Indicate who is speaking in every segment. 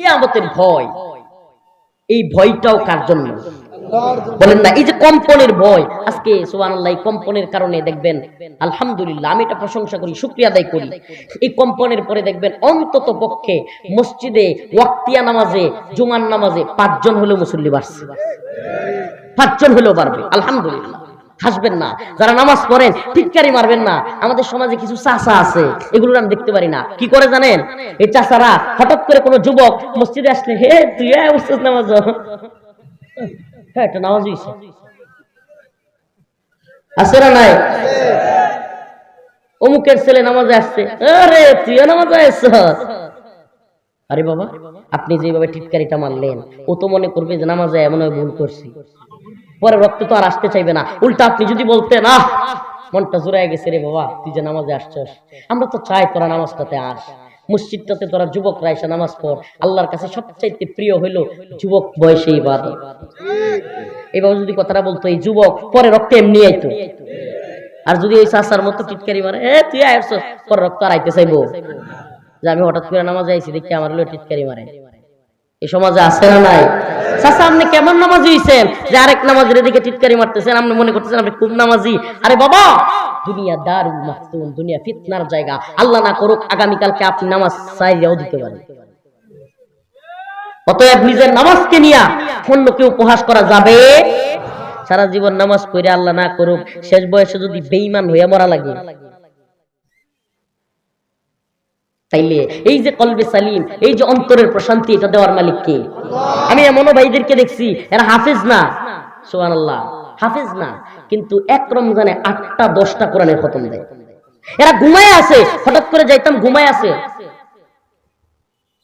Speaker 1: কিয়ামতের ভয়। এই ভয়টাও কার জন্য? বলেন না, এই যে কম্পনের ভয়, আজকে সুবহানাল্লাহ কম্পনের কারণে দেখবেন, আলহামদুলিল্লাহ, আমি এটা প্রশংসা করি, শুকরিয়া আদায় করি। এই কম্পনের পরে দেখবেন, অন্তত পক্ষে মসজিদে, ওয়াক্তিয়া নামাজে, জুমার নামাজে পাঁচজন হলেও মুসল্লি বাড়ছে। পাঁচজন হলেও পারবে আলহামদুলিল্লাহ। হাসবেন না। যারা নামাজ পড়েন টিটকারি মারবেন না। আমাদের সমাজে কিছু চাষা আছে এগুলো আমি দেখতে পারি না। কি করে জানেন? এই চাষারা হঠাৎ করে কোনো যুবক মসজিদে আসলে, হে, তুই নামাজ হ্যাঁ নামাজ আছে না নাই? অমুকের ছেলে নামাজে আসছে, আরে, তুইও নামাজে আরে বাবা, আপনি যেভাবে টিটকারিটা মারলেন, ও তো মনে করবে যে নামাজে এমন ভুল করছি। পরে রক্ত তো আর আসতে চাইবে না। উল্টা আপনি যদি বলতেন, আহ, মনটা জোড়ায় গেছে রে বাবা, তুই যে নামাজে আসছস। আমরা তো চাই তোরা নামাজটাতে আস। মসজিদটাতে তোরা যুবকরা এসে নামাজ পড়। আল্লাহর কাছে সবচাইতে প্রিয় হইল যুবক বয়সে ইবাদত। এবার যদি কথাটা বলতো, এই যুবক পরে রক্ত এমনি আইতো। আর যদি ওই চাষার মতো টিটকারি মারে, এ, তুই আসছস পরে রক্ত আর আইতে চাইব? যে আমি হঠাৎ করে নামাজে আইছি, দেখি আমার হলো টিটকারি মারে। এই সমাজে আছে না নাই? চাচা, আপনি কেমন নামাজি যে আরেক নামাজের দিকে টিটকারি মারতেছেন, আপনি মনে করতেছেন আপনি খুব নামাজি। আরে বাবা! দুনিয়া দারুল দুনিয়া ফিতনার জায়গা। আল্লাহ না করুক, আগামীকালকে আপনি নামাজ চাইলেও দিতে পারেন। অতএব নিজের নামাজকে নিয়ে অন্যকে উপহাস করা যাবে? সারা জীবন নামাজ পড়ে আল্লাহ না করুক, শেষ বয়সে যদি বেঈমান হইয়া মরা লাগে। তাইলে এই যে কলবে সালিম, এই যে অন্তরের প্রশান্তি, এটা দেওয়ার মালিক কে? আমি এমনও ভাইদেরকে দেখছি, এরা হাফেজ না। সোহান আল্লাহ হাফেজ না। কিন্তু এক রমজানে আটটা, দশটা কোরআনের খতম দেয়। এরা ঘুমায় আছে, হঠাৎ করে যাইতাম, ঘুমায় আছে।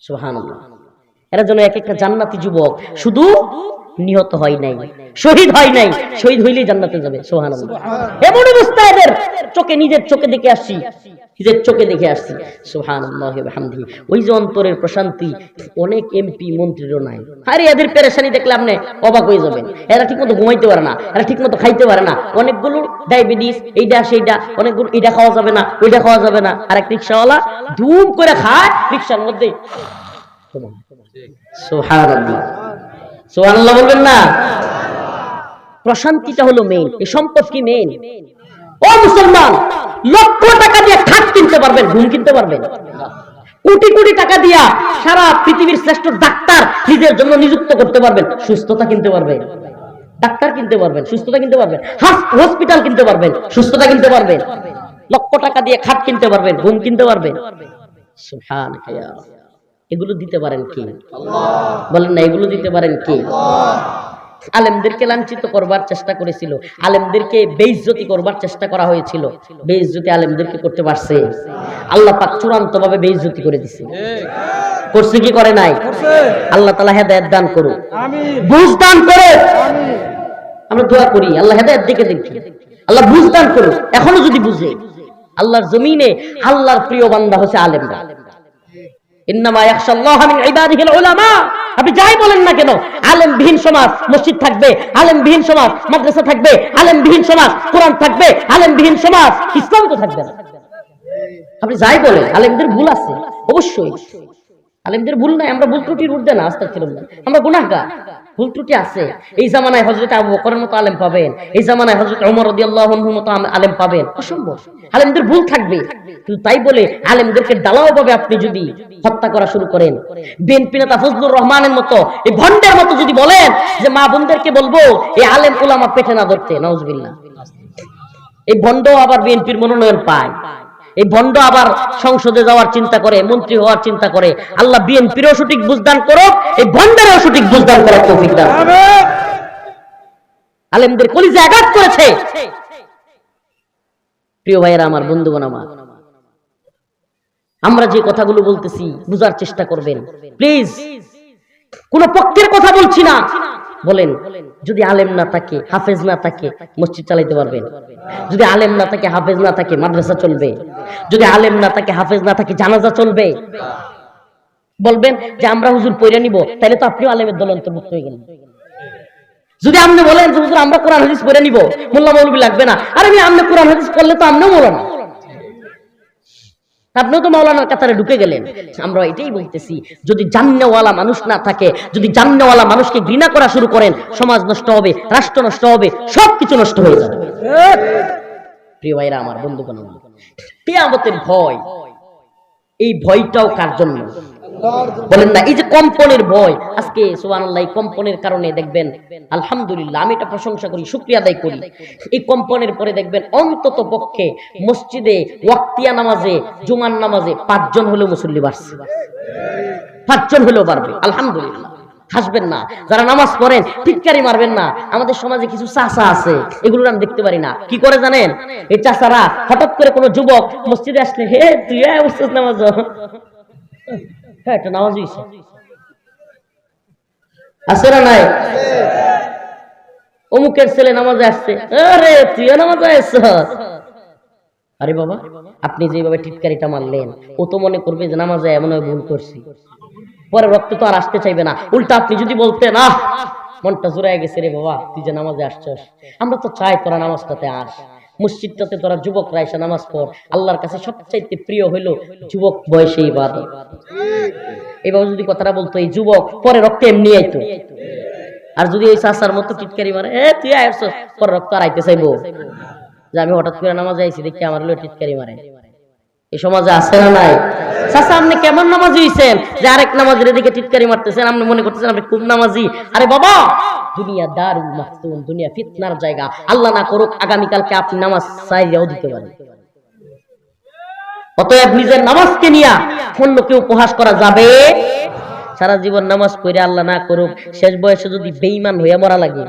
Speaker 1: সোহান আল্লাহ এরা যেন এক একটা জান্নাতি যুবক। শুধু নিহত হয় নাই শহীদ হয় নাই শহীদ হইলেই জান্নাতে যাবে সোহান এমন অবস্থা এদের চোখে নিজের চোখে দেখে আসছি নিজের চোখে দেখে আসছি সোহান হামদি ওই যে অন্তরের প্রশান্তি অনেক এমপি মন্ত্রীরও নাই। আরে এদের পেরেশানি দেখলে আপনি অবাক হয়ে যাবেন। এরা ঠিক মতো ঘুমাইতে পারে না এরা ঠিক মতো খাইতে পারে না। অনেকগুলো ডায়াবেটিস এইটা সেইটা অনেকগুলো এটা খাওয়া যাবে না ওইটা খাওয়া যাবে না। আর এক রিক্সাওয়ালা ধুম করে খায় রিক্সার মধ্যে বলবেন না। প্রশান্তিটা হলো মেইন এই সম্পদ কি মেইন ও মুসলমান, লক্ষ টাকা দিয়ে খাট কিনতে পারবেন, ঘুম কিনতে পারবেন। কোটি কোটি টাকা দিয়া সারা পৃথিবীর শ্রেষ্ঠ ডাক্তার নিজের জন্য নিযুক্ত করতে পারবেন, সুস্থতা কিনতে পারবেন। ডাক্তার কিনতে পারবেন, সুস্থতা কিনতে পারবেন। হসপিটাল কিনতে পারবেন, সুস্থতা কিনতে পারবেন। লক্ষ টাকা দিয়ে খাট কিনতে পারবেন, ঘুম কিনতে পারবেন। রাব। এগুলো দিতে পারেন কি? বলেন না এগুলো দিতে পারেন কি? আলেমদেরকে লাঞ্ছিত করবার চেষ্টা করেছিল। আলেমদেরকে বেইজ্জতি করবার চেষ্টা করা হয়েছিল। বেইজ্জতি আলেমদেরকে করতে পারছে। আল্লাহ পাক চূড়ান্ত ভাবে বেইজ্জতি করে দিছে। করছে কি করে নাই? আল্লাহ তালা হেদায়ত দান করুক। বুঝ দান করে আমরা দোয়া করি আল্লাহ হেদায়ত দিকে। দেখি আল্লাহ বুঝ দান করুক। এখনও যদি বুঝে আল্লাহর জমিনে আল্লাহর প্রিয় বান্দা হচ্ছে আলেমরা। আপনি যাই বলেন না কেন, আলেমবিহীন সমাজ, মসজিদ থাকবে, আলেমবিহীন সমাজ, মাদ্রাসা থাকবে, আলেমবিহীন সমাজ, কোরআন থাকবে, আলেমবিহীন সমাজ, ইসলাম তো থাকবে না। আপনি যাই বলেন, আলেমদের ভুল আছে, অবশ্যই। আলেমদের ভুল নাই, আমরা ভুল ত্রুটির উঠবে না আস্তে আমরা গুনাহগার। ভুল ত্রুটি আছে। এই জামানায় হযরত আবু বকরের মতো আলেম পাবেন। এই জামানায় হযরত ওমর রাদিয়াল্লাহু আনহুর মতো আলেম পাবেন। অসম্ভব। আলেমদের ভুল থাকবে। কিন্তু তাই বলে আলেমদেরকে ডালাও ভাবে আপনি যদি হত্যা করা শুরু করেন। বিএনপি নেতা ফজলুর রহমানের মতো এই ভন্ডের মতো যদি বলেন যে মা বোনদেরকে বলব, এই আলেম উলামা পেটে না ধরতে, নাউজুবিল্লাহ। এই ভণ্ড আবার বিএনপির মনোনয়ন পায়। এই ভণ্ড আবার সংসদে যাওয়ার চিন্তা করে, মন্ত্রী হওয়ার চিন্তা করে। আল্লাহ বিএনপিরও সঠিক বুঝদান করো এই ভণ্ডেরও সঠিক বুঝদান করার তৌফিক দান। আলেমদের কলিজে আঘাত করেছে। প্রিয় ভাইয়েরা, আমার বন্ধুগণ আমার, আমরা যে কথাগুলো বলতেছি, বুঝার চেষ্টা করবেন। প্লিজ, কোন পক্ষের কথা বলছি না। বলেন, যদি আলেম না থাকে, হাফেজ না থাকে, মসজিদ চালাইতে পারবেন। যদি আলেম না থাকে, হাফেজ না থাকে, মাদ্রাসা চলবে। যদি আলেম না থাকে, হাফেজ না থাকে, জানাজা চলবে। বলবেন যে, আমরা হুজুর পইরা নিব তাহলে তো আপনিও আলেমের দল অন্তর্ভুক্ত হয়ে গেলেন। যদি আপনি বলেন যে, হুজুর, আমরা কোরআন, হাদিস পড়ে নিব, মোল্লা মৌলবী লাগবে না। আরে আমি আপনি কোরআন, হাদিস পড়লে তো আপনিও বলো না আপনিও তো মাওলানার কাতারে ঢুকে গেলেন। আমরা এটাই বলতেছি, যদি জান্নেওয়ালা মানুষ না থাকে, যদি জান্নেওয়ালা মানুষকে ঘৃণা করা শুরু করেন, সমাজ নষ্ট হবে, রাষ্ট্র নষ্ট হবে, সবকিছু নষ্ট হয়ে যাবে। প্রিয় ভাইরা, আমার বন্ধু কেয়ামতের ভয়, এই ভয়টাও কার জন্য? বলেন না, এই যে কম্পনের ভয়, আজকে, সুবহানাল্লাহ, এই কম্পনের কারণে দেখবেন, আলহামদুলিল্লাহ, আমি এটা প্রশংসা করি, শুকরিয়া আদায় করি। এই কম্পনের পরে দেখবেন, অন্তত পক্ষে মসজিদে, ওয়াক্তিয়া নামাজে, জুমার নামাজে পাঁচজন হলেও মুসল্লি বাড়ছে। পাঁচজন হলেও বাড়বে, আলহামদুলিল্লাহ। হাসবেন না, যারা নামাজ পড়েন টিটকারি মারবেন না। আমাদের সমাজে কিছু চাষা আছে এগুলো আমি দেখতে পারি না। কি করে জানেন? এই চাষারা হঠাৎ করে কোনো যুবক মসজিদে আসলে, হে, তুই নামাজ। হ্যাঁ একটা না নাই? অমুকের ছেলে নামাজে আসছে। আরে তুই আসছ আরে বাবা, আপনি যেভাবে টিটকারিটা মারলেন, ও তো মনে করবে যে নামাজে এমন ভুল করছি। পরে রক্ত তো আর আসতে চাইবে না। উল্টা আপনি যদি বলতেন, আহ, মনটা জোড়ায় গেছে রে বাবা, তুই যে নামাজে আসছস। আমরা তো চাই তোরা নামাজটাতে আস। মসজিদটাতে তোরা যুবকরা এসে নামাজ পড়, আল্লাহর কাছে সবচাইতে প্রিয় হইল যুবক বয়সে ইবাদত। এইভাবে যদি কথাটা বলতো, এই যুবক পরে রক্ত এমনি আইতো। আর যদি এই চাষার মতো টিটকারি মারে, এ, তুই আইস পরে রক্ত আর আইতে চাইব? যে আমি হঠাৎ করে নামাজ আইছি, দেখি আমার লোক টিটকারি মারে। এই সমাজে আছে না নাই? আপনি কেমন নামাজি হইছেন? যে আরেক নামাজের দিকে টিটকারি মারতেছেন, আপনি মনে করতেছেন আপনি খুব নামাজি। আরে বাবা! দুনিয়া দারুল মাহতুন দুনিয়া ফিতনার জায়গা। আল্লাহ না করুক, আগামীকালকে আপনি নামাজ চাইলেও দিতে পারেন। অতএব নিজের নামাজকে নিয়ে অন্যকে উপহাস করা যাবে? সারা জীবন নামাজ পড়ে আল্লাহ না করুক, শেষ বয়সে যদি বেইমান হয়ে মরা লাগে।